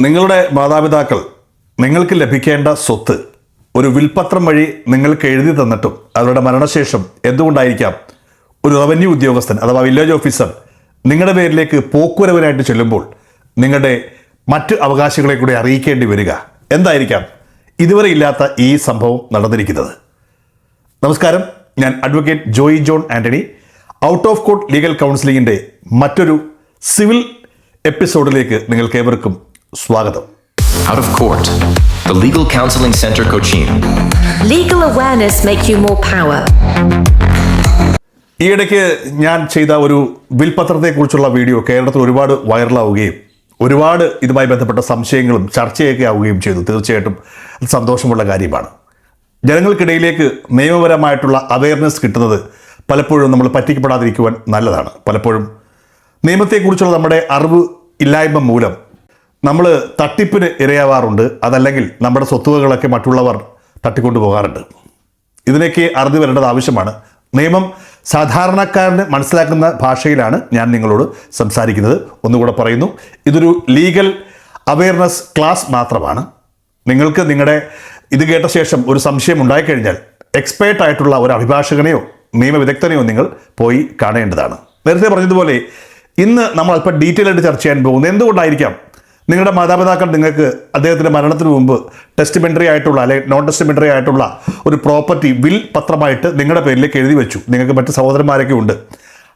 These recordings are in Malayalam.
നിങ്ങളുടെ മാതാപിതാക്കൾ നിങ്ങൾക്ക് ലഭിക്കേണ്ട സ്വത്ത് ഒരു വിൽപത്രം വഴി നിങ്ങൾക്ക് എഴുതി തന്നിട്ടും അവരുടെ മരണശേഷം എന്തുകൊണ്ടായിരിക്കാം ഒരു റവന്യൂ ഉദ്യോഗസ്ഥൻ അഥവാ വില്ലേജ് ഓഫീസർ നിങ്ങളുടെ പേരിലേക്ക് പോക്കുവരവിനായിട്ട് ചെല്ലുമ്പോൾ നിങ്ങളുടെ മറ്റ് അവകാശികളെ കൂടി അറിയിക്കേണ്ടി വരിക? എന്തായിരിക്കാം? ഇതുവരെ ഇല്ലാത്ത ഈ സംഭവം നടന്നിരിക്കുന്നത്. നമസ്കാരം. ഞാൻ advocate Joy John Antony out of court legal കൗൺസിലിങ്ങിന്റെ മറ്റൊരു സിവിൽ എപ്പിസോഡിലേക്ക് നിങ്ങൾക്ക് ഏവർക്കും സ്വാഗതം Out of Court, the Legal Counseling Center Cochin. Legal awareness make you more power. ഈയിടയ്ക്ക് ഞാൻ ചെയ്ത ഒരു വിൽപത്രത്തെക്കുറിച്ചുള്ള വീഡിയോ കേരളത്തിൽ ഒരുപാട് വൈറലാവുകയും ഒരുപാട് ഇതുമായി ബന്ധപ്പെട്ട സംശയങ്ങളും ചർച്ചയൊക്കെ ആവുകയും ചെയ്തു തീർച്ചയായിട്ടും അത് സന്തോഷമുള്ള കാര്യമാണ് ജനങ്ങൾക്കിടയിലേക്ക് നിയമപരമായിട്ടുള്ള അവയർനെസ് കിട്ടുന്നത് പലപ്പോഴും നമ്മൾ പറ്റിക്കപ്പെടാതിരിക്കുവാൻ നല്ലതാണ് പലപ്പോഴും നിയമത്തെക്കുറിച്ചുള്ള നമ്മുടെ അറിവ് ഇല്ലായ്മ മൂലം നമ്മൾ തട്ടിപ്പിന് ഇരയാവാറുണ്ട്. അതല്ലെങ്കിൽ നമ്മുടെ സ്വത്തുവകളൊക്കെ മറ്റുള്ളവർ തട്ടിക്കൊണ്ടു പോകാറുണ്ട്. ഇതിനൊക്കെ അറിഞ്ഞു വരേണ്ടത് ആവശ്യമാണ്. നിയമം സാധാരണക്കാരന് മനസ്സിലാക്കുന്ന ഭാഷയിലാണ് ഞാൻ നിങ്ങളോട് സംസാരിക്കുന്നത്. ഒന്നുകൂടെ പറയുന്നു. ഇതൊരു ലീഗൽ അവയർനെസ് ക്ലാസ് മാത്രമാണ്. നിങ്ങൾക്ക് നിങ്ങളുടെ ഇത് കേട്ട ശേഷം ഒരു സംശയം ഉണ്ടായിക്കഴിഞ്ഞാൽ എക്സ്പേർട്ട് ആയിട്ടുള്ള ഒരു അഭിഭാഷകനെയോ നിയമവിദഗ്ധനെയോ നിങ്ങൾ പോയി കാണേണ്ടതാണ്. നേരത്തെ പറഞ്ഞതുപോലെ ഇന്ന് നമ്മൾ അല്പം ഡീറ്റെയിൽ ആയിട്ട് ചർച്ച ചെയ്യാൻ പോകുന്നത് എന്തുകൊണ്ടായിരിക്കാം നിങ്ങളുടെ മാതാപിതാക്കൾ നിങ്ങൾക്ക് അദ്ദേഹത്തിന്റെ മരണത്തിന് മുമ്പ് ടെസ്റ്റിമെന്ററി ആയിട്ടുള്ള അല്ലെങ്കിൽ നോൺ ടെസ്റ്റിമെന്ററി ആയിട്ടുള്ള ഒരു പ്രോപ്പർട്ടി വിൽ പത്രമായിട്ട് നിങ്ങളുടെ പേരിലേക്ക് എഴുതി വെച്ചു. നിങ്ങൾക്ക് മറ്റ് സഹോദരന്മാരൊക്കെ ഉണ്ട്.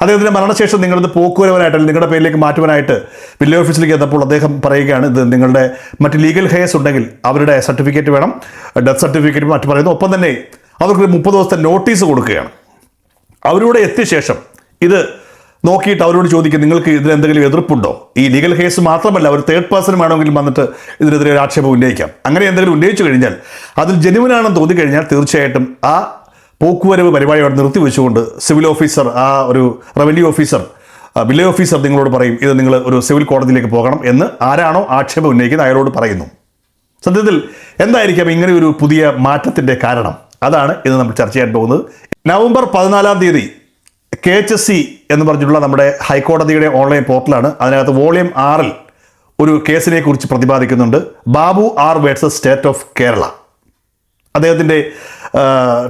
അദ്ദേഹത്തിന്റെ മരണശേഷം നിങ്ങളത് പോക്കുവരവനായിട്ട് അല്ലെങ്കിൽ നിങ്ങളുടെ പേരിലേക്ക് മാറ്റുവാനായിട്ട് വില്ലേജ് ഓഫീസിലേക്ക് എത്തപ്പോൾ അദ്ദേഹം പറയുകയാണ് ഇത് നിങ്ങളുടെ മറ്റ് ലീഗൽ ഹെയർസ് ഉണ്ടെങ്കിൽ അവരുടെ സർട്ടിഫിക്കറ്റ് വേണം. ഡെത്ത് സർട്ടിഫിക്കറ്റ് മറ്റു പറയുന്നു. ഒപ്പം തന്നെ അവർക്ക് മുപ്പത് ദിവസത്തെ നോട്ടീസ് കൊടുക്കുകയാണ്. അവരോട് എത്തിയ ശേഷം ഇത് നോക്കിയിട്ട് അവരോട് ചോദിക്കും നിങ്ങൾക്ക് ഇതിന് എന്തെങ്കിലും എതിർപ്പുണ്ടോ? ഈ ലീഗൽ കേസ് മാത്രമല്ല ഒരു തേർഡ് പേഴ്സൺ വേണമെങ്കിലും വന്നിട്ട് ഇതിനെതിരെ ഒരു ആക്ഷേപം ഉന്നയിക്കാം. അങ്ങനെ എന്തെങ്കിലും ഉന്നയിച്ചു കഴിഞ്ഞാൽ അതിൽ ജനുവനാണെന്ന് തോന്നിക്കഴിഞ്ഞാൽ തീർച്ചയായിട്ടും ആ പോക്കുവരവ് പരിപാടി അവിടെ നിർത്തിവെച്ചുകൊണ്ട് സിവിൽ ഓഫീസർ ആ ഒരു റവന്യൂ ഓഫീസർ വില്ലേ ഓഫീസർ നിങ്ങളോട് പറയും ഇത് നിങ്ങൾ ഒരു സിവിൽ കോടതിയിലേക്ക് പോകണം എന്ന് ആരാണോ ആക്ഷേപം ഉന്നയിക്കുന്നത് അയാളോട് പറയുന്നു. സത്യത്തിൽ എന്തായിരിക്കാം ഇങ്ങനെ ഒരു പുതിയ മാറ്റത്തിന്റെ കാരണം? അതാണ് ഇന്ന് നമ്മൾ ചർച്ച ചെയ്യാൻ പോകുന്നത്. നവംബർ പതിനാലാം തീയതി കെ എച്ച് എസ് സി എന്ന് പറഞ്ഞിട്ടുള്ള നമ്മുടെ ഹൈക്കോടതിയുടെ ഓൺലൈൻ പോർട്ടലാണ് അതിനകത്ത് വോളിയം ആറിൽ ഒരു കേസിനെ കുറിച്ച് പ്രതിപാദിക്കുന്നുണ്ട്. Babu R versus state of Kerala അദ്ദേഹത്തിന്റെ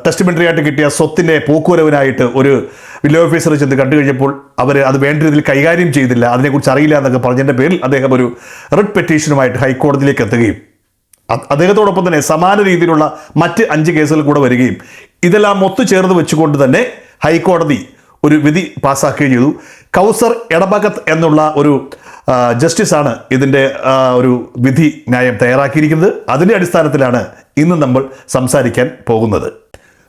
ടെസ്റ്റിമെന്ററി ആയിട്ട് കിട്ടിയ സ്വത്തിന്റെ പോക്കുവരവിനായിട്ട് ഒരു വില്ലേജ് ഓഫീസർ ചെന്ന് കണ്ടു കഴിഞ്ഞപ്പോൾ അവർ അത് വേണ്ട രീതിയിൽ കൈകാര്യം ചെയ്തില്ല. അതിനെക്കുറിച്ച് അറിയില്ല എന്നൊക്കെ പറഞ്ഞതിന്റെ പേരിൽ അദ്ദേഹം ഒരു റിട്ട് പെറ്റീഷനുമായിട്ട് ഹൈക്കോടതിയിലേക്ക് എത്തുകയും അദ്ദേഹത്തോടൊപ്പം തന്നെ സമാന രീതിയിലുള്ള മറ്റ് അഞ്ച് കേസുകൾ കൂടെ വരികയും ഇതെല്ലാം ഒത്തുചേർന്ന് വെച്ചുകൊണ്ട് തന്നെ ഹൈക്കോടതി ഒരു വിധി പാസ്സാക്കുകയും ചെയ്തു. കൗസർ എടബകത്ത് എന്നുള്ള ഒരു ജസ്റ്റിസാണ് ഇതിന്റെ ഒരു വിധി ന്യായം തയ്യാറാക്കിയിരിക്കുന്നത്. അതിന്റെ അടിസ്ഥാനത്തിലാണ് ഇന്ന് നമ്മൾ സംസാരിക്കാൻ പോകുന്നത്.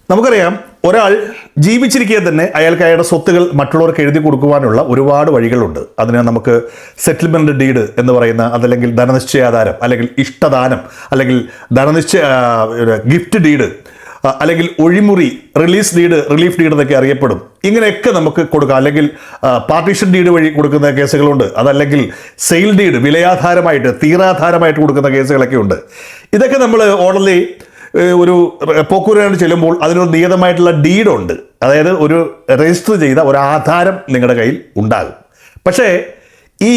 നമുക്കറിയാം ഒരാൾ ജീവിച്ചിരിക്കുക തന്നെ അയാൾക്ക് അയാളുടെ സ്വത്തുകൾ മറ്റുള്ളവർക്ക് എഴുതി കൊടുക്കുവാനുള്ള ഒരുപാട് വഴികളുണ്ട്. അതിനെ നമുക്ക് സെറ്റിൽമെന്റ് ഡീഡ് എന്ന് പറയുന്ന അതല്ലെങ്കിൽ ധനനിശ്ചയാധാരം അല്ലെങ്കിൽ ഇഷ്ടദാനം അല്ലെങ്കിൽ ധനനിശ്ചയ ഗിഫ്റ്റ് ഡീഡ് അല്ലെങ്കിൽ ഒഴിമുറി റിലീസ് ഡീഡ് റിലീഫ് ഡീഡ് എന്നൊക്കെ അറിയപ്പെടും. ഇങ്ങനെയൊക്കെ നമുക്ക് കൊടുക്കാം. അല്ലെങ്കിൽ പാർട്ടീഷൻ ഡീഡ് വഴി കൊടുക്കുന്ന കേസുകളുണ്ട്. അതല്ലെങ്കിൽ സെയിൽ ഡീഡ് വിലയാധാരമായിട്ട് തീരാധാരമായിട്ട് കൊടുക്കുന്ന കേസുകളൊക്കെ ഉണ്ട്. ഇതൊക്കെ നമ്മൾ ഓർഡർലി ഒരു പോക്കൂരാണ് ചെല്ലുമ്പോൾ അതിനൊരു നിയതമായിട്ടുള്ള ഡീഡുണ്ട്. അതായത് ഒരു രജിസ്റ്റർ ചെയ്ത ഒരു ആധാരം നിങ്ങളുടെ കയ്യിൽ ഉണ്ടാകും. പക്ഷേ ഈ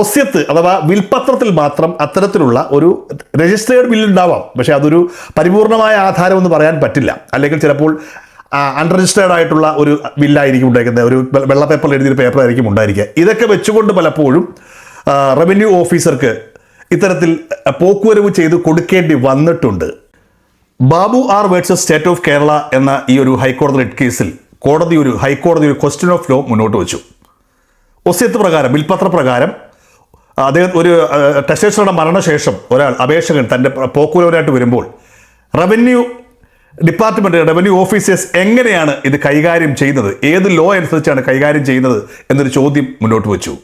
ഒസ്യത്ത് അഥവാ വിൽപത്രത്തിൽ മാത്രം അത്തരത്തിലുള്ള ഒരു രജിസ്റ്റേർഡ് ബിൽ ഉണ്ടാവാം. പക്ഷേ അതൊരു പരിപൂർണമായ ആധാരം എന്ന് പറയാൻ പറ്റില്ല. അല്ലെങ്കിൽ ചിലപ്പോൾ അൺരജിസ്റ്റേർഡ് ആയിട്ടുള്ള ഒരു ബില്ലായിരിക്കും ഉണ്ടായിരിക്കുന്നത്. ഒരു വെള്ള പേപ്പറിൽ എഴുതിയൊരു പേപ്പർ ആയിരിക്കും ഉണ്ടായിരിക്കുക. ഇതൊക്കെ വെച്ചുകൊണ്ട് പലപ്പോഴും റവന്യൂ ഓഫീസർക്ക് ഇത്തരത്തിൽ പോക്കുവരവ് ചെയ്ത് കൊടുക്കേണ്ടി വന്നിട്ടുണ്ട്. Babu R versus state of Kerala എന്ന ഈ ഒരു ഹൈക്കോടതി റിട്ട് കേസിൽ കോടതി ഒരു ഹൈക്കോടതി ഒരു ക്വസ്റ്റ്യൻ ഓഫ് ലോ മുന്നോട്ട് വെച്ചു. ഒസ്യത്ത് പ്രകാരം വിൽപത്ര പ്രകാരം അദ്ദേഹം ഒരു ടെസ്റ്റേഴ്സറുടെ മരണശേഷം ഒരാൾ അപേക്ഷകൻ തന്റെ പോക്കുലവരായിട്ട് വരുമ്പോൾ റവന്യൂ ഡിപ്പാർട്ട്മെന്റ് റവന്യൂ ഓഫീസേഴ്സ് എങ്ങനെയാണ് ഇത് കൈകാര്യം ചെയ്യുന്നത്? ഏത് ലോ അനുസരിച്ചാണ് കൈകാര്യം ചെയ്യുന്നത്? എന്നൊരു ചോദ്യം മുന്നോട്ട് വെച്ചു.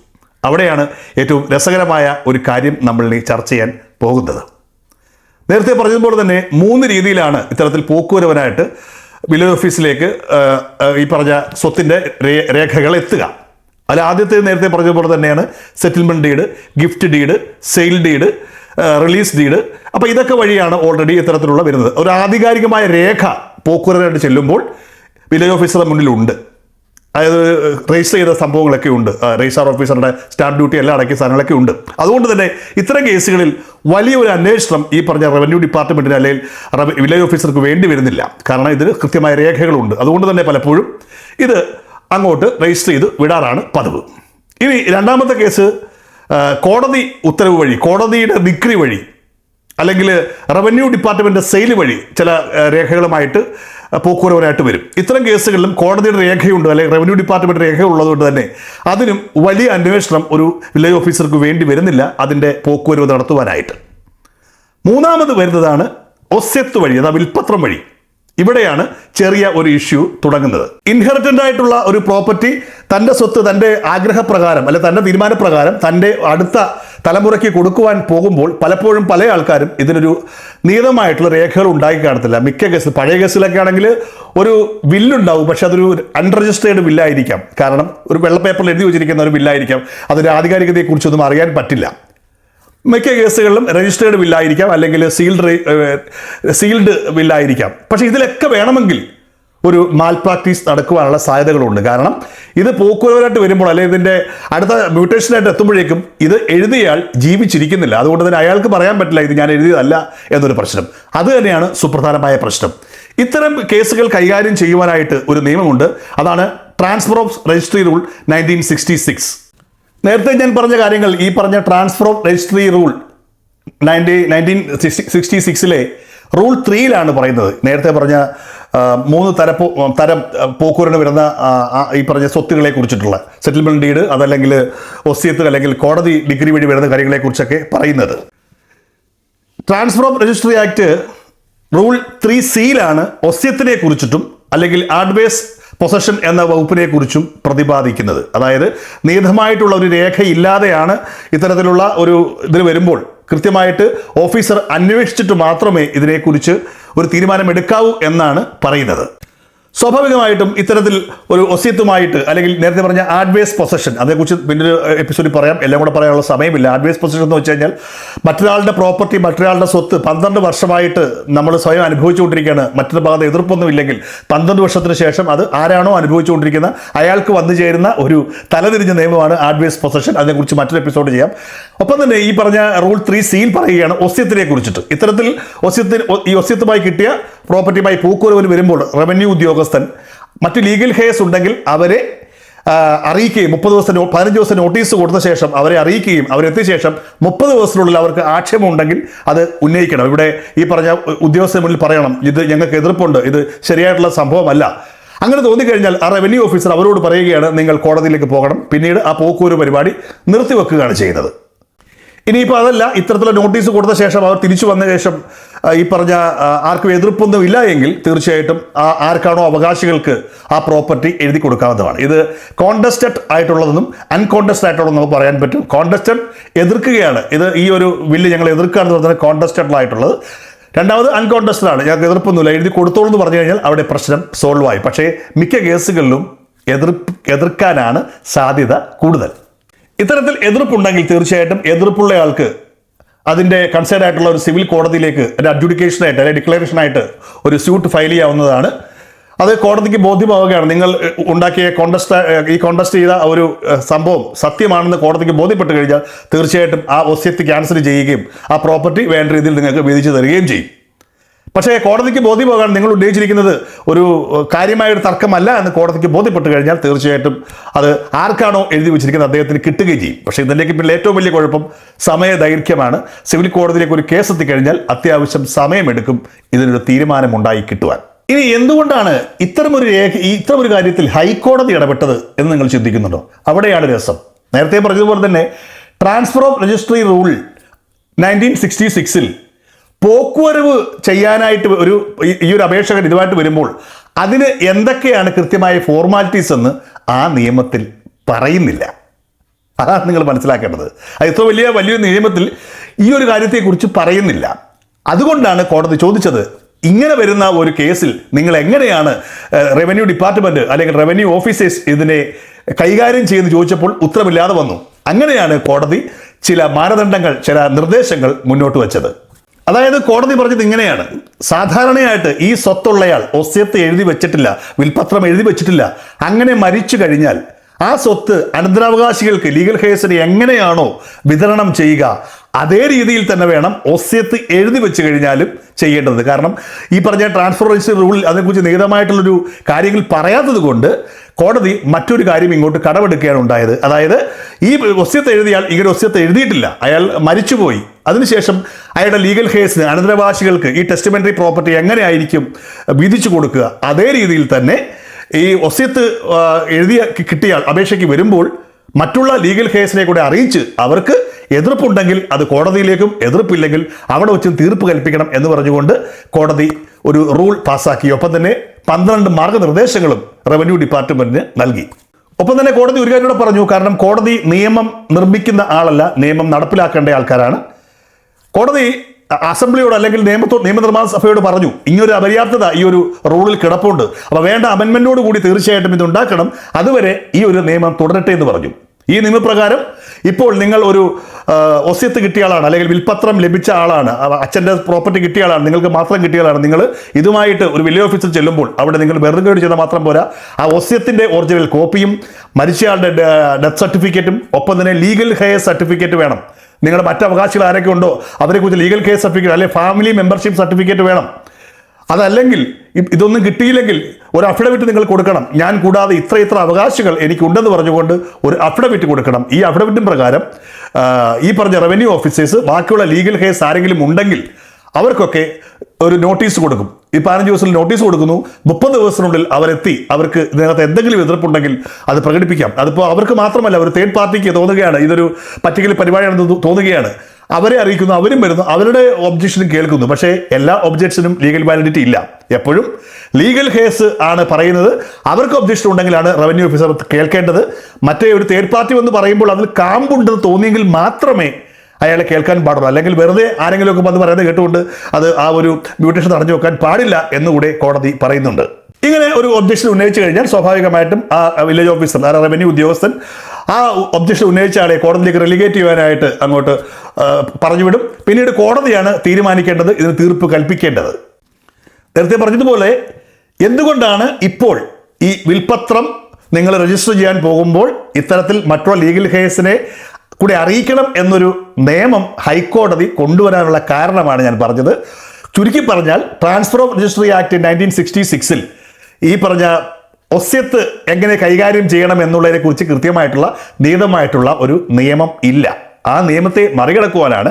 അവിടെയാണ് ഏറ്റവും രസകരമായ ഒരു കാര്യം നമ്മൾ ചർച്ച ചെയ്യാൻ പോകുന്നത്. നേരത്തെ പറഞ്ഞതുപോലെ തന്നെ മൂന്ന് രീതിയിലാണ് ഇത്തരത്തിൽ പോക്കുവരവനായിട്ട് വില്ലേജ് ഓഫീസിലേക്ക് ഈ പറഞ്ഞ സ്വത്തിന്റെ രേഖകൾ എത്തുക. അതിൽ ആദ്യത്തെ നേരത്തെ പറഞ്ഞ പോലെ തന്നെയാണ് settlement deed gift deed sale deed release deed അപ്പോൾ ഇതൊക്കെ വഴിയാണ് ഓൾറെഡി ഇത്തരത്തിലുള്ള വരുന്നത്. ഒരു ആധികാരികമായ രേഖ പോക്കുവരനായിട്ട് ചെല്ലുമ്പോൾ വില്ലേജ് ഓഫീസറുടെ മുന്നിലുണ്ട്. അതായത് രജിസ്റ്റർ ചെയ്ത സംഭവങ്ങളൊക്കെ ഉണ്ട്. രജിസ്ട്രാർ ഓഫീസറുടെ സ്റ്റാമ്പ് ഡ്യൂട്ടി എല്ലാം അടക്കിയ സാധനങ്ങളൊക്കെ ഉണ്ട്. അതുകൊണ്ട് തന്നെ ഇത്തരം കേസുകളിൽ വലിയൊരു അന്വേഷണം ഈ പറഞ്ഞ റവന്യൂ ഡിപ്പാർട്ട്മെന്റിന് അല്ലെങ്കിൽ വില്ലേജ് ഓഫീസർക്ക് വേണ്ടി വരുന്നില്ല. കാരണം ഇതിന് കൃത്യമായ രേഖകളുണ്ട്. അതുകൊണ്ട് തന്നെ പലപ്പോഴും ഇത് അങ്ങോട്ട് രജിസ്റ്റർ ചെയ്ത് വിടാറാണ് പതിവ്. ഇനി രണ്ടാമത്തെ കേസ് കോടതി ഉത്തരവ് വഴി കോടതിയുടെ വിക്രി വഴി അല്ലെങ്കിൽ റവന്യൂ ഡിപ്പാർട്ട്മെന്റ് സെയിൽ വഴി ചില രേഖകളുമായിട്ട് പോക്കുവരവനായിട്ട് വരും. ഇത്തരം കേസുകളിലും കോടതിയുടെ രേഖയുണ്ട് അല്ലെങ്കിൽ റവന്യൂ ഡിപ്പാർട്ട്മെന്റ് രേഖ ഉള്ളതുകൊണ്ട് തന്നെ അതിനും വലിയ അന്വേഷണം ഒരു വില്ലേജ് ഓഫീസർക്ക് വേണ്ടി വരുന്നില്ല അതിന്റെ പോക്കുവരവ് നടത്തുവാനായിട്ട്. മൂന്നാമത് വരുന്നതാണ് ഒസ്യത്ത് വഴി അതാ വിൽപ്പത്രം വഴി. ഇവിടെയാണ് ചെറിയ ഒരു ഇഷ്യൂ തുടങ്ങുന്നത്. ഇൻഹെറിറ്റന്റ് ആയിട്ടുള്ള ഒരു പ്രോപ്പർട്ടി തന്റെ സ്വത്ത് തന്റെ ആഗ്രഹപ്രകാരം അല്ലെ തന്റെ തീരുമാനപ്രകാരം തന്റെ അടുത്ത തലമുറയ്ക്ക് കൊടുക്കുവാൻ പോകുമ്പോൾ പലപ്പോഴും പല ആൾക്കാരും ഇതിനൊരു നിയതമായിട്ടുള്ള രേഖകൾ ഉണ്ടാക്കി കാണത്തില്ല. മിക്ക കേസിൽ പഴയ കേസിലൊക്കെ ആണെങ്കിൽ ഒരു വില്ലുണ്ടാവും പക്ഷെ അതൊരു അൺരജിസ്റ്റേർഡ് വില്ലായിരിക്കാം കാരണം ഒരു വെള്ള പേപ്പറിൽ എഴുതി വെച്ചിരിക്കുന്ന ഒരു വില്ലായിരിക്കാം അതിന്റെ ആധികാരികതയെക്കുറിച്ചൊന്നും അറിയാൻ പറ്റില്ല. മിക്ക കേസുകളിലും രജിസ്റ്റേർഡ് ബില്ലായിരിക്കാം അല്ലെങ്കിൽ സീൽഡ് സീൽഡ് ബില്ലായിരിക്കാം പക്ഷെ ഇതിലൊക്കെ വേണമെങ്കിൽ ഒരു മാൽ പ്രാക്ടീസ് നടക്കുവാനുള്ള സാധ്യതകളുണ്ട്. കാരണം ഇത് പോക്കുവരായിട്ട് വരുമ്പോൾ അല്ലെങ്കിൽ ഇതിന്റെ അടുത്ത മ്യൂട്ടേഷനായിട്ട് എത്തുമ്പോഴേക്കും ഇത് എഴുതിയാൽ ജീവിച്ചിരിക്കുന്നില്ല. അതുകൊണ്ട് തന്നെ അയാൾക്ക് പറയാൻ പറ്റില്ല ഇത് ഞാൻ എഴുതിയതല്ല എന്നൊരു പ്രശ്നം. അത് തന്നെയാണ് സുപ്രധാനമായ പ്രശ്നം. ഇത്തരം കേസുകൾ കൈകാര്യം ചെയ്യുവാനായിട്ട് ഒരു നിയമമുണ്ട്. അതാണ് transfer of registry rule nineteen sixty six നേരത്തെ ഞാൻ പറഞ്ഞ കാര്യങ്ങൾ ഈ പറഞ്ഞ transfer of registry rule ninety nineteen sixty സിക്സിലെ rule ത്രീയിലാണ് പറയുന്നത്. നേരത്തെ പറഞ്ഞ മൂന്ന് തര തരം പോക്കൂരിന് വരുന്ന ഈ പറഞ്ഞ സ്വത്തുകളെ കുറിച്ചിട്ടുള്ള സെറ്റിൽമെന്റ് ഡീഡ് അതല്ലെങ്കിൽ ഒസ്യത്ത് അല്ലെങ്കിൽ കോടതി ഡിഗ്രി വഴി വരുന്ന കാര്യങ്ങളെക്കുറിച്ചൊക്കെ പറയുന്നത്. Transfer of registry act rule three സിയിലാണ് ഒസ്യത്തിനെ കുറിച്ചിട്ടും അല്ലെങ്കിൽ ആഡ്വേസ് പൊസഷൻ എന്ന വകുപ്പിനെ കുറിച്ചും പ്രതിപാദിക്കുന്നത്. അതായത് നിയതമായിട്ടുള്ള ഒരു രേഖയില്ലാതെയാണ് ഇത്തരത്തിലുള്ള ഒരു ഇതിന് വരുമ്പോൾ കൃത്യമായിട്ട് ഓഫീസർ അന്വേഷിച്ചിട്ട് മാത്രമേ ഇതിനെക്കുറിച്ച് ഒരു തീരുമാനമെടുക്കാവൂ എന്നാണ് പറയുന്നത്. സ്വാഭാവികമായിട്ടും ഇത്തരത്തിൽ ഒരു ഒസ്യത്തുമായിട്ട് അല്ലെങ്കിൽ നേരത്തെ പറഞ്ഞ ആഡ്വേസ് പൊസഷൻ അതേക്കുറിച്ച് പിന്നൊരു എപ്പിസോഡിൽ പറയാം. എല്ലാം കൂടെ പറയാനുള്ള സമയമില്ല. ആഡ്വേസ് പൊസഷൻ എന്ന് വെച്ച് കഴിഞ്ഞാൽ മറ്റൊരാളുടെ പ്രോപ്പർട്ടി മറ്റൊരാളുടെ സ്വത്ത് പന്ത്രണ്ട് വർഷമായിട്ട് നമ്മൾ സ്വയം അനുഭവിച്ചുകൊണ്ടിരിക്കുകയാണ്. മറ്റൊരു ഭാഗത്ത് എതിർപ്പൊന്നും ഇല്ലെങ്കിൽ പന്ത്രണ്ട് വർഷത്തിന് ശേഷം അത് ആരാണോ അനുഭവിച്ചുകൊണ്ടിരിക്കുന്ന അയാൾക്ക് വന്നു ചേരുന്ന ഒരു തലതിരിഞ്ഞ നിയമമാണ് ആഡ്വേസ് പൊസഷൻ അതിനെക്കുറിച്ച് മറ്റൊരു എപ്പിസോഡ് ചെയ്യാം. ഒപ്പം തന്നെ ഈ പറഞ്ഞ റൂൾ ത്രീ സിയിൽ പറയുകയാണ് ഒസ്യത്തിനെ കുറിച്ചിട്ട്. ഇത്തരത്തിൽ ഒസ്യത്തിന് ഈ ഒസ്യത്തുമായി കിട്ടിയ പ്രോപ്പർട്ടിയുമായി പൂക്കുറവിന് വരുമ്പോൾ റവന്യൂ ഉദ്യോഗസ്ഥൻ മറ്റ് ലീഗൽ ഹേസ് ഉണ്ടെങ്കിൽ അവരെ അറിയിക്കുകയും മുപ്പത് ദിവസം പതിനഞ്ച് ദിവസം നോട്ടീസ് കൊടുത്ത ശേഷം അവരെ അറിയിക്കുകയും അവരെത്തിയ ശേഷം മുപ്പത് ദിവസത്തിനുള്ളിൽ അവർക്ക് ആക്ഷേപമുണ്ടെങ്കിൽ അത് ഉന്നയിക്കണം. ഇവിടെ ഈ പറഞ്ഞ ഉദ്യോഗസ്ഥന് മുന്നിൽ പറയണം ഇത് ഞങ്ങൾക്ക് എതിർപ്പുണ്ട് ഇത് ശരിയായിട്ടുള്ള സംഭവമല്ല. അങ്ങനെ തോന്നിക്കഴിഞ്ഞാൽ ആ റവന്യൂ ഓഫീസർ അവരോട് പറയുകയാണ് നിങ്ങൾ കോടതിയിലേക്ക് പോകണം. പിന്നീട് ആ പോക്കൂര് പരിപാടി നിർത്തിവെക്കുകയാണ് ചെയ്യുന്നത്. ഇനിയിപ്പോൾ അതല്ല ഇത്തരത്തിലുള്ള നോട്ടീസ് കൊടുത്ത ശേഷം അവർ തിരിച്ചു വന്ന ശേഷം ഈ പറഞ്ഞ ആർക്കും എതിർപ്പൊന്നും ഇല്ല എങ്കിൽ തീർച്ചയായിട്ടും ആ ആർക്കാണോ അവകാശികൾക്ക് ആ പ്രോപ്പർട്ടി എഴുതി കൊടുക്കാവുന്നതാണ്. ഇത് കോണ്ടസ്റ്റഡ് ആയിട്ടുള്ളതെന്നും അൺകോണ്ടസ്റ്റഡ് ആയിട്ടുള്ളതെന്ന് നമുക്ക് പറയാൻ പറ്റും. കോണ്ടസ്റ്റഡ് എതിർക്കുകയാണ്. ഇത് ഈ ഒരു ബില്ല് ഞങ്ങൾ എതിർക്കുകയാണെന്ന് പറഞ്ഞാൽ കോണ്ടസ്റ്റഡ് ആയിട്ടുള്ളത്. രണ്ടാമത് അൺകോണ്ടസ്റ്റഡ് ആണ്. ഞങ്ങൾക്ക് എതിർപ്പൊന്നുമില്ല. എഴുതി കൊടുത്തോളൂ എന്ന് പറഞ്ഞു കഴിഞ്ഞാൽ അവിടെ പ്രശ്നം സോൾവ് ആയി. പക്ഷേ മിക്ക കേസുകളിലും എതിർ എതിർക്കാനാണ് സാധ്യത കൂടുതൽ. ഇത്തരത്തിൽ എതിർപ്പുണ്ടെങ്കിൽ തീർച്ചയായിട്ടും എതിർപ്പുള്ള ആൾക്ക് അതിന്റെ കൺസേൺ ആയിട്ടുള്ള ഒരു സിവിൽ കോടതിയിലേക്ക് ഒരു അഡ്ജുഡിക്കേഷനായിട്ട് അല്ലെങ്കിൽ ഡിക്ലറേഷനായിട്ട് ഒരു സ്യൂട്ട് ഫയൽ ചെയ്യാവുന്നതാണ്. അത് കോടതിക്ക് ബോധ്യമാവുകയാണ്. നിങ്ങൾ ഉണ്ടാക്കിയ കോണ്ടസ്റ്റ് ഈ കോണ്ടസ്റ്റ് ചെയ്ത ഒരു സംഭവം സത്യമാണെന്ന് കോടതിക്ക് ബോധ്യപ്പെട്ട് കഴിഞ്ഞാൽ തീർച്ചയായിട്ടും ആ ഒസ്യത്ത് ക്യാൻസൽ ചെയ്യുകയും ആ പ്രോപ്പർട്ടി വേണ്ട രീതിയിൽ നിങ്ങൾക്ക് വീതിച്ചു തരികയും ചെയ്യും. പക്ഷേ കോടതിക്ക് ബോധ്യമാകാൻ നിങ്ങൾ ഉദ്ദേശിച്ചിരിക്കുന്നത് ഒരു കാര്യമായ ഒരു തർക്കമല്ല എന്ന് കോടതിക്ക് ബോധ്യപ്പെട്ട് കഴിഞ്ഞാൽ തീർച്ചയായിട്ടും അത് ആർക്കാണോ എഴുതി വെച്ചിരിക്കുന്നത് അദ്ദേഹത്തിന് കിട്ടുകയും ചെയ്യും. പക്ഷേ ഇതിലേക്ക് പിന്നെ ഏറ്റവും വലിയ കുഴപ്പം സമയ ദൈർഘ്യമാണ്. സിവിൽ കോടതിയിലേക്ക് ഒരു കേസ് എത്തിക്കഴിഞ്ഞാൽ അത്യാവശ്യം സമയമെടുക്കും. ഇതിനൊരു തീരുമാനമുണ്ടായി കിട്ടുവാൻ. ഇനി എന്തുകൊണ്ടാണ് ഇത്തരമൊരു രേഖ ഇത്തരമൊരു കാര്യത്തിൽ ഹൈക്കോടതി ഇടപെട്ടത് എന്ന് നിങ്ങൾ ചിന്തിക്കുന്നുണ്ടോ? അവിടെയാണ് രസം. നേരത്തെ പറഞ്ഞതുപോലെ തന്നെ transfer of registry rule nineteen sixty സിക്സിൽ പോക്കുവരവ് ചെയ്യാനായിട്ട് ഒരു ഈ- ഒരു അപേക്ഷകൻ ഇതുമായിട്ട് വരുമ്പോൾ അതിന് എന്തൊക്കെയാണ് കൃത്യമായ ഫോർമാലിറ്റീസ് എന്ന് ആ നിയമത്തിൽ പറയുന്നില്ല. അതാണ് നിങ്ങൾ മനസ്സിലാക്കേണ്ടത്. അത് ഇത്ര വലിയ വലിയൊരു നിയമത്തിൽ ഈ ഒരു കാര്യത്തെക്കുറിച്ച് പറയുന്നില്ല. അതുകൊണ്ടാണ് കോടതി ചോദിച്ചത് ഇങ്ങനെ വരുന്ന ഒരു കേസിൽ നിങ്ങൾ എങ്ങനെയാണ് റവന്യൂ ഡിപ്പാർട്ട്മെന്റ് അല്ലെങ്കിൽ റവന്യൂ ഓഫീസേഴ്സ് ഇതിനെ കൈകാര്യം ചെയ്യുന്നു ചോദിച്ചപ്പോൾ ഉത്തരമില്ലാതെ വന്നു. അങ്ങനെയാണ് കോടതി ചില മാനദണ്ഡങ്ങൾ ചില നിർദ്ദേശങ്ങൾ മുന്നോട്ട് വച്ചത്. അതായത് കോടതി പറഞ്ഞത് ഇങ്ങനെയാണ്. സാധാരണയായിട്ട് ഈ സ്വത്തുള്ളയാൾ ഒസ്യത്ത് എഴുതി വെച്ചിട്ടില്ല വിൽപത്രം എഴുതി വെച്ചിട്ടില്ല അങ്ങനെ മരിച്ചു കഴിഞ്ഞാൽ ആ സ്വത്ത് അനന്തരാവകാശികൾക്ക് ലീഗൽ ഹേസിന് എങ്ങനെയാണോ വിതരണം ചെയ്യുക അതേ രീതിയിൽ തന്നെ വേണം ഒസ്യത്ത് എഴുതി വെച്ച് കഴിഞ്ഞാലും ചെയ്യേണ്ടത്. കാരണം ഈ പറഞ്ഞ ട്രാൻസ്ഫർ റൂളിൽ അതിനെക്കുറിച്ച് നിഹിതമായിട്ടുള്ളൊരു കാര്യങ്ങൾ പറയാത്തത് കൊണ്ട് കോടതി മറ്റൊരു കാര്യം ഇങ്ങോട്ട് കടമെടുക്കുകയാണ് ഉണ്ടായത്. അതായത് ഈ ഒസ്യത്ത് എഴുതിയാൽ ഇങ്ങനെ ഒസ്യത്ത് എഴുതിയിട്ടില്ല. അയാൾ മരിച്ചുപോയി. അതിനുശേഷം അയാളുടെ ലീഗൽ കേസിന് അനന്തരവാസികൾക്ക് ഈ ടെസ്റ്റിമെന്ററി പ്രോപ്പർട്ടി എങ്ങനെയായിരിക്കും വിധിച്ചു കൊടുക്കുക? അതേ രീതിയിൽ തന്നെ ഈ ഒസ്യത്ത് എഴുതിയ കിട്ടിയാൽ അപേക്ഷയ്ക്ക് വരുമ്പോൾ മറ്റുള്ള ലീഗൽ കേസിനെ കൂടെ അറിയിച്ച് അവർക്ക് എതിർപ്പുണ്ടെങ്കിൽ അത് കോടതിയിലേക്കും എതിർപ്പില്ലെങ്കിൽ അവിടെ വെച്ചും തീർപ്പ് കൽപ്പിക്കണം എന്ന് പറഞ്ഞുകൊണ്ട് കോടതി ഒരു റൂൾ പാസ്സാക്കി ഒപ്പം തന്നെ പന്ത്രണ്ട് മാർഗനിർദ്ദേശങ്ങളും റവന്യൂ ഡിപ്പാർട്ട്മെന്റിന് നൽകി. ഒപ്പം തന്നെ കോടതി ഒരു കാര്യം പറഞ്ഞു കാരണം കോടതി നിയമം നിർമ്മിക്കുന്ന ആളല്ല നിയമം നടപ്പിലാക്കേണ്ട ആൾക്കാരാണ്. കോടതി അസംബ്ലിയോട് അല്ലെങ്കിൽ നിയമത്തോ നിയമനിർമ്മാണ സഭയോട് പറഞ്ഞു ഇങ്ങനൊരു അപര്യാപ്തത ഈ ഒരു റൂളിൽ കിടപ്പുണ്ട്. അപ്പോൾ വേണ്ട അമെൻമെന്റോട് കൂടി തീർച്ചയായിട്ടും ഇത് ഉണ്ടാക്കണം അതുവരെ ഈ ഒരു നിയമം തുടരട്ടെ എന്ന് പറഞ്ഞു. ഈ നിയമപ്രകാരം ഇപ്പോൾ നിങ്ങൾ ഒരു ഒസ്യത്ത് കിട്ടിയ ആളാണ് അല്ലെങ്കിൽ വിൽപത്രം ലഭിച്ച ആളാണ് അച്ഛന്റെ പ്രോപ്പർട്ടി കിട്ടിയ ആളാണ് നിങ്ങൾക്ക് മാത്രം കിട്ടിയ ആളാണ് നിങ്ങൾ ഇതുമായിട്ട് ഒരു വില്ലേജ് ഓഫീസിൽ ചെല്ലുമ്പോൾ അവിടെ നിങ്ങൾ വെറുതെ ചെയ്താൽ മാത്രം പോരാ ആ ഒസ്യത്തിന്റെ ഒറിജിനൽ കോപ്പിയും മരിച്ചയാളുടെ ഡെത്ത് സർട്ടിഫിക്കറ്റും ഒപ്പം തന്നെ ലീഗൽ ഹെയർ സർട്ടിഫിക്കറ്റ് വേണം. നിങ്ങളുടെ മറ്റ് അവകാശികൾ ആരൊക്കെ ഉണ്ടോ അവരെക്കുറിച്ച് ലീഗൽ കേസ് സർട്ടിഫിക്കറ്റ് അല്ലെങ്കിൽ ഫാമിലി മെമ്പർഷിപ്പ് സർട്ടിഫിക്കറ്റ് വേണം. അതല്ലെങ്കിൽ ഇതൊന്നും കിട്ടിയില്ലെങ്കിൽ ഒരു അഫിഡവിറ്റ് നിങ്ങൾ കൊടുക്കണം. ഞാൻ കൂടാതെ ഇത്ര ഇത്ര അവകാശങ്ങൾ എനിക്കുണ്ടെന്ന് പറഞ്ഞുകൊണ്ട് ഒരു അഫിഡവിറ്റ് കൊടുക്കണം. ഈ അഫിഡവിറ്റും പ്രകാരം ഈ പറഞ്ഞ റവന്യൂ ഓഫീസേഴ്സ് ബാക്കിയുള്ള ലീഗൽ കേസ് ആരെങ്കിലും ഉണ്ടെങ്കിൽ അവർക്കൊക്കെ ഒരു നോട്ടീസ് കൊടുക്കും. ഈ പതിനഞ്ച് ദിവസത്തിൽ നോട്ടീസ് കൊടുക്കുന്നു. മുപ്പത് ദിവസത്തിനുള്ളിൽ അവരെത്തി. അവർക്ക് ഇതിനകത്ത് എന്തെങ്കിലും എതിർപ്പുണ്ടെങ്കിൽ അത് പ്രകടിപ്പിക്കാം. അതിപ്പോൾ അവർക്ക് മാത്രമല്ല ഒരു തേർഡ് പാർട്ടിക്ക് തോന്നുകയാണ്. ഇതൊരു പറ്റിക്കൽ പരിപാടിയാണെന്ന് തോന്നുകയാണ്. അവരെ അറിയിക്കുന്നു അവരും വരുന്നു അവരുടെ ഒബ്ജക്ഷനും കേൾക്കുന്നു. പക്ഷേ എല്ലാ ഒബ്ജക്ഷനും ലീഗൽ വാലിഡിറ്റി ഇല്ല. എപ്പോഴും ലീഗൽ കേസ് ആണ് പറയുന്നത്. അവർക്ക് ഒബ്ജക്ഷൻ ഉണ്ടെങ്കിലാണ് റവന്യൂ ഓഫീസർ കേൾക്കേണ്ടത്. മറ്റേ ഒരു തേർഡ് പാർട്ടി വന്ന് പറയുമ്പോൾ അതിൽ കാമ്പുണ്ടെന്ന് തോന്നിയെങ്കിൽ മാത്രമേ അയാളെ കേൾക്കാൻ പാടുള്ളൂ. അല്ലെങ്കിൽ വെറുതെ ആരെങ്കിലുമൊക്കെ വന്ന് പറയുന്നത് കേട്ടുകൊണ്ട് അത് ആ ഒരു മ്യൂട്ടേഷൻ തടഞ്ഞു വെക്കാൻ പാടില്ല എന്നുകൂടെ കോടതി പറയുന്നുണ്ട്. ഇങ്ങനെ ഒരു ഒബ്ജക്ഷൻ ഉന്നയിച്ചു കഴിഞ്ഞാൽ സ്വാഭാവികമായിട്ടും ആ വില്ലേജ് ഓഫീസർ ആ റവന്യൂ ഉദ്യോഗസ്ഥൻ ആ ഒബ്ജക്ഷൻ ഉന്നയിച്ച ആളെ കോടതിയിലേക്ക് റെലിഗേറ്റ് ചെയ്യാനായിട്ട് അങ്ങോട്ട് പറഞ്ഞു വിടും പിന്നീട് കോടതിയാണ് തീരുമാനിക്കേണ്ടത് ഇതിന് തീർപ്പ് കൽപ്പിക്കേണ്ടത്. നേരത്തെ പറഞ്ഞതുപോലെ എന്തുകൊണ്ടാണ് ഇപ്പോൾ ഈ വിൽപത്രം നിങ്ങൾ രജിസ്റ്റർ ചെയ്യാൻ പോകുമ്പോൾ ഇത്തരത്തിൽ മറ്റുള്ള ലീഗൽ കേസിനെ കൂടി അറിയിക്കണം എന്നൊരു നിയമം ഹൈക്കോടതി കൊണ്ടുവരാനുള്ള കാരണമാണ് ഞാൻ പറഞ്ഞത്. ചുരുക്കി പറഞ്ഞാൽ transfer of registry act nineteen sixty സിക്സിൽ ഈ പറഞ്ഞ ഒസ്യത്ത് എങ്ങനെ കൈകാര്യം ചെയ്യണം എന്നുള്ളതിനെ കുറിച്ച് കൃത്യമായിട്ടുള്ള നിയതമായിട്ടുള്ള ഒരു നിയമം ഇല്ല. ആ നിയമത്തെ മറികടക്കുവാനാണ്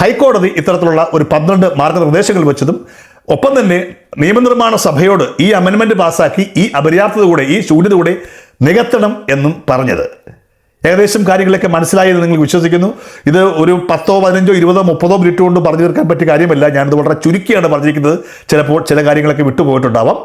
ഹൈക്കോടതി ഇത്തരത്തിലുള്ള ഒരു പന്ത്രണ്ട് മാർഗനിർദ്ദേശങ്ങൾ വെച്ചതും ഒപ്പം തന്നെ നിയമനിർമ്മാണ സഭയോട് ഈ അമെൻമെന്റ് പാസ്സാക്കി ഈ അപര്യാപ്തത കൂടെ ഈ ശൂന്യത കൂടെ നികത്തണം എന്നും പറഞ്ഞത്. ഏകദേശം കാര്യങ്ങളൊക്കെ മനസ്സിലായി എന്ന് നിങ്ങൾ വിശ്വസിക്കുന്നു. ഇത് ഒരു പത്തോ പതിനഞ്ചോ ഇരുപതോ മുപ്പതോ മിനിറ്റ് കൊണ്ട് പറഞ്ഞു തീർക്കാൻ പറ്റിയ കാര്യമല്ല. ഞാനിത് വളരെ ചുരുക്കിയാണ് പറഞ്ഞിരിക്കുന്നത്. ചിലപ്പോൾ ചില കാര്യങ്ങളൊക്കെ വിട്ടുപോയിട്ടുണ്ടാവാം.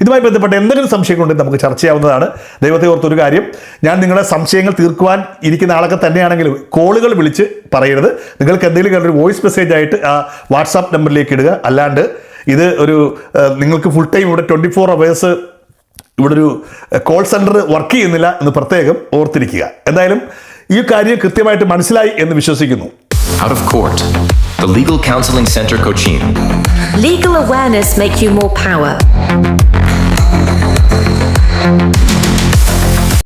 ഇതുമായി ബന്ധപ്പെട്ട എന്തെങ്കിലും സംശയങ്ങളുണ്ടെങ്കിൽ നമുക്ക് ചർച്ച ചെയ്യാവുന്നതാണ്. ദൈവത്തെ ഓർത്തൊരു കാര്യം. ഞാൻ നിങ്ങളുടെ സംശയങ്ങൾ തീർക്കുവാൻ ഇരിക്കുന്ന ആളൊക്കെ തന്നെയാണെങ്കിൽ കോളുകൾ വിളിച്ച് പറയരുത്. നിങ്ങൾക്ക് എന്തെങ്കിലും ഒരു വോയിസ് മെസ്സേജ് ആയിട്ട് ആ വാട്സാപ്പ് നമ്പറിലേക്ക് ഇടുക. അല്ലാണ്ട് ഇത് ഒരു നിങ്ങൾക്ക് ഫുൾ ടൈം ഇവിടെ ട്വന്റി ഫോർ അവേഴ്സ് ഇവിടെ ഒരു കോൾ സെന്റർ വർക്ക് ചെയ്യുന്നില്ല എന്ന് പ്രത്യേകം ഓർത്തിരിക്കുക എന്തായാലും ഈ കാര്യം കൃത്യമായിട്ട് മനസ്സിലായി എന്ന് വിശ്വസിക്കുന്നു Out of court. The Legal Counseling Center Cochin. Legal awareness make you more power.